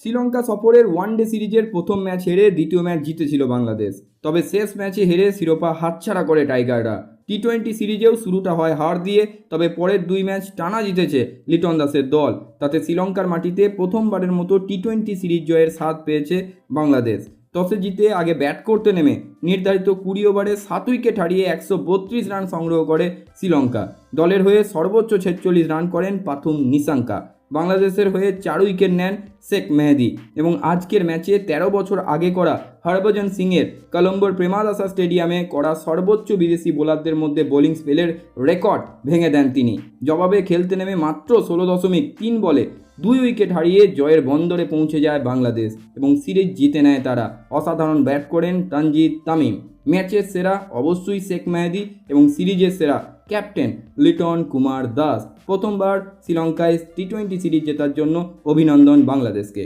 শ্রীলঙ্কা সফরের ওয়ানডে সিরিজের প্রথম ম্যাচ হেরে দ্বিতীয় ম্যাচ জিতেছিল বাংলাদেশ। তবে শেষ ম্যাচে হেরে শিরোপা হাতছাড়া করে টাইগাররা। টি টোয়েন্টি সিরিজেও শুরুটা হয় হার দিয়ে, তবে পরের দুই ম্যাচ টানা জিতেছে লিটন দাসের দল। তাতে শ্রীলঙ্কার মাটিতে প্রথমবারের মতো টি টোয়েন্টি সিরিজ জয়ের স্বাদ পেয়েছে বাংলাদেশ। টসে জিতে আগে ব্যাট করতে নেমে নির্ধারিত কুড়ি ওভারে সাত উইকেট হারিয়ে একশো বত্রিশ রান সংগ্রহ করে শ্রীলঙ্কা। দলের হয়ে সর্বোচ্চ ছেচল্লিশ রান করেন পাথুম নিশাঙ্কা। বাংলাদেশের হয়ে চার উইকেট নেন শেখ মেহেদি এবং আজকের ম্যাচে ১৩ বছর আগে করা হরভজন সিংয়ের কলম্বোর প্রেমাদাসা স্টেডিয়ামে করা সর্বোচ্চ বিদেশি বোলারদের মধ্যে বোলিং স্পেলের রেকর্ড ভেঙে দেন তিনি। জবাবে খেলতে নেমে মাত্র ষোলো দশমিক তিন বলে দুই উইকেট হারিয়ে জয়ের বন্দরে পৌঁছে যায় বাংলাদেশ এবং সিরিজ জিতে নেয় তারা। অসাধারণ ব্যাট করেন তানজিৎ তামিম। ম্যাচের সেরা অবশ্যই শেখ মেহেদি এবং সিরিজের সেরা ক্যাপ্টেন লিটন কুমার দাস। প্রথমবার শ্রীলঙ্কায় টি টোয়েন্টি সিরিজ জেতার জন্য অভিনন্দন বাংলাদেশকে।